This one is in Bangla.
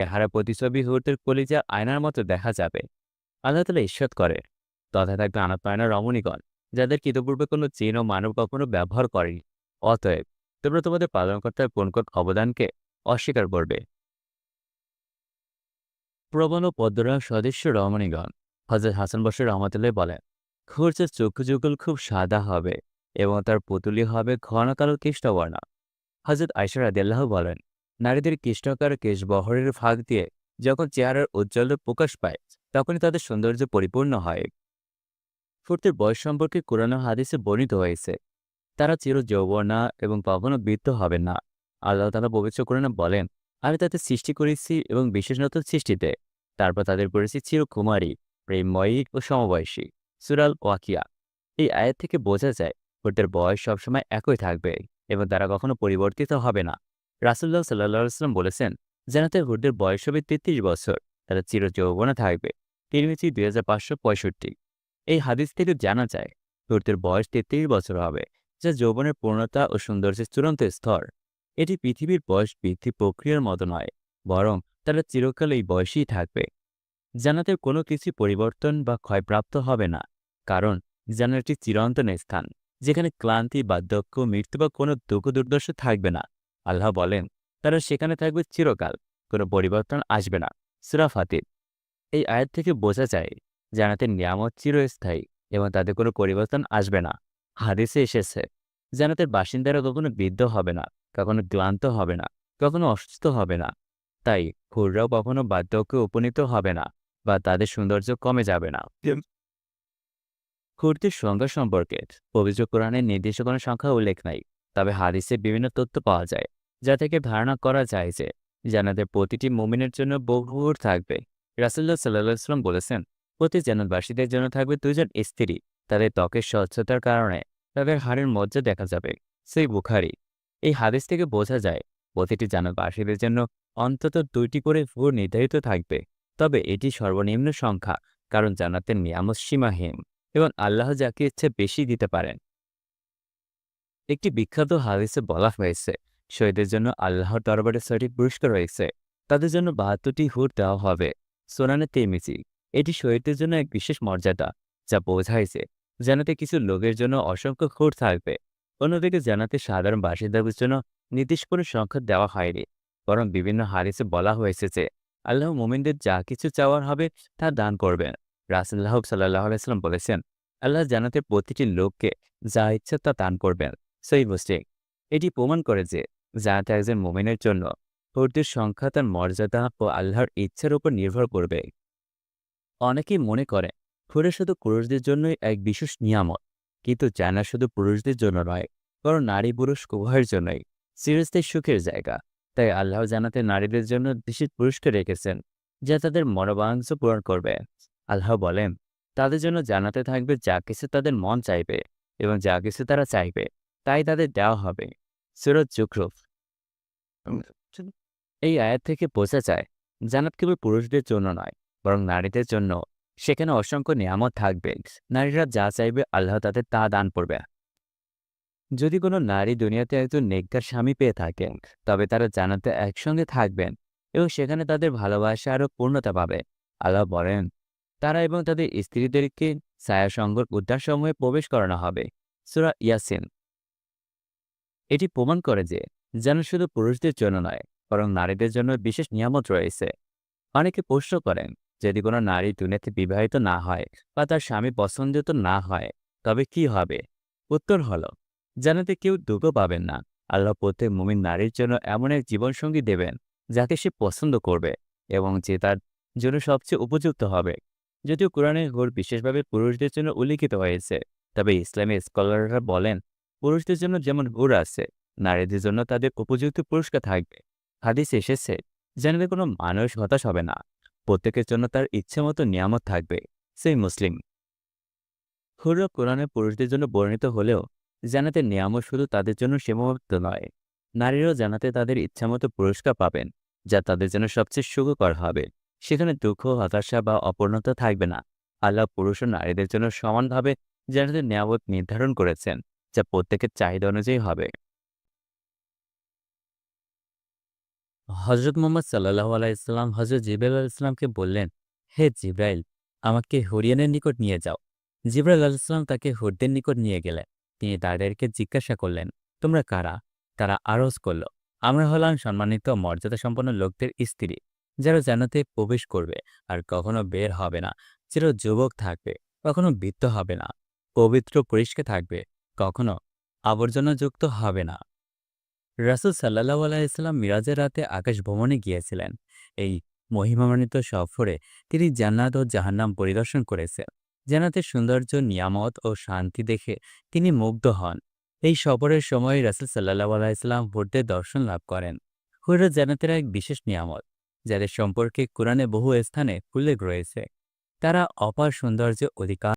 চেহারা প্রতিছবি হুরদের কলিজা আয়নার মতো দেখা যাবে। আল্লাহ তালা ঈশ্বর করে তথা থাকবে আনাপায়না রমণীগণ, যাদের ইতিপূর্বে কোনো ও মানব কখনো ব্যবহার করেনি। অতএব, তোমরা তোমাদের পালনকর্তার কোন কোন অবদানকে অস্বীকার করবে। প্রবণ ও পদ্মরা সদস্য রমণীগণ হজরত হাসান বসর রহমতুল্লাহ বলেন খুরজের চক্ষু যুগল খুব সাদা হবে এবং তার পুতুলি হবে ঘন কালো কৃষ্ণবর্ণ। হজরত আয়সা রাদিয়াল্লাহ বলেন নারীদের কৃষ্ণকার কেশবহরের ফাঁক দিয়ে যখন চেহারার উজ্জ্বল প্রকাশ পায়, তখনই তাদের সৌন্দর্য পরিপূর্ণ হয়। ফুর্তির বয়স সম্পর্কে কোরআন হাদিসে বর্ণিত হয়েছে, তারা চির যৌবনা এবং কখনো বৃত্ত হবেন না। আল্লাহ তালা পবিত্র কোরআনে বলেন, আমি তাদের সৃষ্টি করেছি এবং বিশেষ নতুন সৃষ্টিতে। তারপর তাদের করেছি চিরকুমারী প্রেমময়ী ও সমবয়সী। সুরাল ওয়াকিয়া। এই আয়ের থেকে বোঝা যায় ওদের বয়স সবসময় একই থাকবে এবং তারা কখনো পরিবর্তিত হবে না। রাসুল্লাহ সাল্লাহ আসলাম বলেছেন জানাতে হুডদের বয়স হবে তেত্রিশ বছর তারা চির যৌবনে থাকবে তিরমিচি দুই হাজার পাঁচশো পঁয়ষট্টি। এই হাদিস থেকে জানা যায় হুডদের বয়স তেত্রিশ বছর হবে, যা যৌবনের পূর্ণতা ও সৌন্দর্যের চূড়ান্ত স্তর। এটি পৃথিবীর বয়স বৃদ্ধি প্রক্রিয়ার মতো নয়, বরং তারা চিরকাল এই বয়সেই থাকবে। জানাতে কোনো কিছু পরিবর্তন বা ক্ষয়প্রাপ্ত হবে না, কারণ জানাটি চিরন্তন স্থান, যেখানে ক্লান্তি বা দক্ষ মৃত্যু বা কোনো দুঃখ দুর্দর্শ থাকবে না। আল্লাহ বলেন, তারা সেখানে থাকবে চিরকাল, কোনো পরিবর্তন আসবে না। সুরা ফাতির এই আয়াত থেকে বোঝা যায় জানাতে নিয়ামত চিরস্থায়ী এবং তাদের কোনো পরিবর্তন আসবে না। হাদিসে এসেছে জানাতের বাসিন্দারা কখনো বৃদ্ধ হবে না, কখনো ক্লান্ত হবে না, কখনো অসুস্থ হবে না। তাই হুররাও কখনো বার্ধক্যে উপনীত হবে না বা তাদের সৌন্দর্য কমে যাবে না। হুরদের সংখ্যা সম্পর্কে অভিযোগ কোরআনের নির্দিষ্ট কোনো সংখ্যা উল্লেখ নাই, তবে হাদিসে বিভিন্ন তথ্য পাওয়া যায়। যা থেকে ধারণা করা যায় যে জানাদের প্রতিটি মুমিনের জন্য বহু হুর থাকবে। রাসুল্লাহ সাল্লাহ ইসলাম বলেছেন, প্রতি জানাতবাসীদের জন্য থাকবে দুজন স্ত্রী। তাদের ত্বকের স্বচ্ছতার কারণে তাদের হাড়ের মজ্জা দেখা যাবে। সেই বুখারি। এই হাদিস থেকে বোঝা যায়, প্রতিটি জানাতবাসীদের জন্য অন্তত দুইটি করে হুর নির্ধারিত থাকবে। তবে এটি সর্বনিম্ন সংখ্যা, কারণ জান্নাতের নিয়ামত সীমাহীন এবং আল্লাহ যাকে ইচ্ছে বেশি দিতে পারেন। একটি বিখ্যাত হাদিসে বলা হয়েছে শহীদের জন্য আল্লাহর দরবারে সঠিক পুরস্কার রয়েছে। তাদের জন্য বাহাত্তরটি হুর দেওয়া হবে। সোনানে তেমিজি এটি শহীদদের জন্য এক বিশেষ মর্যাদা, যা বোঝাইছে জানাতে কিছু লোকের জন্য অসংখ্য হুর থাকবে। অন্যদিকে জানাতে সাধারণ বাসিন্দাদের জন্য নির্দিষ্ট কোনো সংখ্যা দেওয়া হয়নি। বরং বিভিন্ন হারিসে বলা হয়েছে যে আল্লাহ মোমিনদের যা কিছু চাওয়ার হবে তা দান করবেন। রাসুল্লাহ সাল্লাহ আলাইসাল্লাম বলেছেন, আল্লাহ জানাতে প্রতিটি লোককে যা ইচ্ছা তা দান করবেন। সেই মুসলিম। এটি প্রমাণ করে যে জানাতে একজন মোমেনের জন্য হুরদের সংখ্যা, তার মর্যাদা ও আল্লাহর ইচ্ছার উপর নির্ভর করবে। অনেকেই মনে করে হুরে শুধু পুরুষদের জন্যই এক বিশেষ নিয়ামত, কিন্তু জানা শুধু পুরুষদের জন্য নয়, বরং নারী পুরুষ উভয়ের জন্যই। সিরিজদের সুখের জায়গা, তাই আল্লাহ জানাতে নারীদের জন্য বিশেষ পুরুষকে রেখেছেন, যা তাদের মনোবাঞ্ছ পূরণ করবে। আল্লাহ বলেন, তাদের জন্য জানাতে থাকবে যা কিছু তাদের মন চাইবে এবং যা কিছু তারা চাইবে, তাই তাদের দেওয়া হবে। সুরত জুকরুফ এই আয়াত থেকে বোঝা যায় জানাত কেবল পুরুষদের জন্য নয় বরং নারীদের জন্য। সেখানে অসংখ্য নিয়ামত থাকবে। নারীরা যা চাইবে আল্লাহ তাদের তা দান করবে। যদি কোনো নারী দুনিয়াতে একজন নেককার স্বামী পেয়ে থাকেন তবে তারা জানাতে একসঙ্গে থাকবেন এবং সেখানে তাদের ভালোবাসা আরও পূর্ণতা পাবে। আল্লাহ বলেন তারা এবং তাদের স্ত্রীদেরকে ছায়াসঙ্গর উদ্যানসমূহে প্রবেশ করানো হবে। সুরা ইয়াসিন। এটি প্রমাণ করে যে যেন শুধু পুরুষদের জন্য নয়, বরং নারীদের জন্য বিশেষ নিয়ামত রয়েছে। অনেকে প্রশ্ন করেন, যদি কোনো নারী দুনিয়াতে বিবাহিত না হয় বা তার স্বামী পছন্দিত না হয়, তবে কি হবে? উত্তর হল জানাতে কেউ দুঃখ পাবেন না। আল্লাহ প্রত্যেক মুমিন নারীর জন্য এমন এক জীবনসঙ্গী দেবেন, যাকে সে পছন্দ করবে এবং যে তার জন্য সবচেয়ে উপযুক্ত হবে। যদিও কোরআনের ঘোর বিশেষভাবে পুরুষদের জন্য উল্লিখিত হয়েছে, তবে ইসলামী স্কলাররা বলেন পুরুষদের জন্য যেমন হুর আছে, নারীদের জন্য তাদের উপযুক্ত পুরস্কার থাকবে। হাদিস এসেছে জানাতে কোনো মানুষ হতাশ হবে না। প্রত্যেকের জন্য তার ইচ্ছে মতো নিয়ামত থাকবে। সেই মুসলিম। হুররা কোরআনে পুরুষদের জন্য বর্ণিত হলেও, জানাতে নিয়ামত শুধু তাদের জন্য সীমাবদ্ধ নয়। নারীরাও জানাতে তাদের ইচ্ছামতো পুরস্কার পাবেন, যা তাদের জন্য সবচেয়ে সুখকর হবে। সেখানে দুঃখ, হতাশা বা অপূর্ণতা থাকবে না। আল্লাহ পুরুষ ও নারীদের জন্য সমানভাবে জানাতে নিয়ামত নির্ধারণ করেছেন। যা প্রত্যেকের চাহিদা অনুযায়ী হবে। হজরত মোহাম্মদ সাল্লাহ আলাইসাল্লাম হজরত জিব্রাইল আলাইসাল্লামকে বললেন, হে জিব্রাইল, আমাকে হরিয়ানের নিকট নিয়ে যাও। জিব্রাইল আলাইসাল্লাম তাকে হুরদের নিকট নিয়ে গেলেন। তিনি তাদেরকে জিজ্ঞাসা করলেন, তোমরা কারা? তারা আরজ করল, আমরা হলাম সম্মানিত মর্যাদা সম্পন্ন লোকদের স্ত্রী, যারা জান্নাতে প্রবেশ করবে আর কখনো বের হবে না। চির যুবক থাকবে, কখনো বৃদ্ধ হবে না, পবিত্র পরিষ্কার থাকবে কখনো আবর্জনাযুক্ত হবে না। রাসুল সাল্লাহ আলাইসাল্লাম মিরাজের রাতে আকাশ ভ্রমণে গিয়েছিলেন। এই মহিমান্বিত সফরে তিনি জান্নাত ও জাহান্নাম পরিদর্শন করেছেন। জান্নাতের সৌন্দর্য, নিয়ামত ও শান্তি দেখে তিনি মুগ্ধ হন। এই সফরের সময় রাসুল সাল্লাহ আলাইসাল্লাম হুরদের দর্শন লাভ করেন। হুররা জান্নাতের এক বিশেষ নিয়ামত, যাদের সম্পর্কে কোরআনে বহু স্থানে উল্লেখ রয়েছে। তারা অপার সৌন্দর্য অধিকার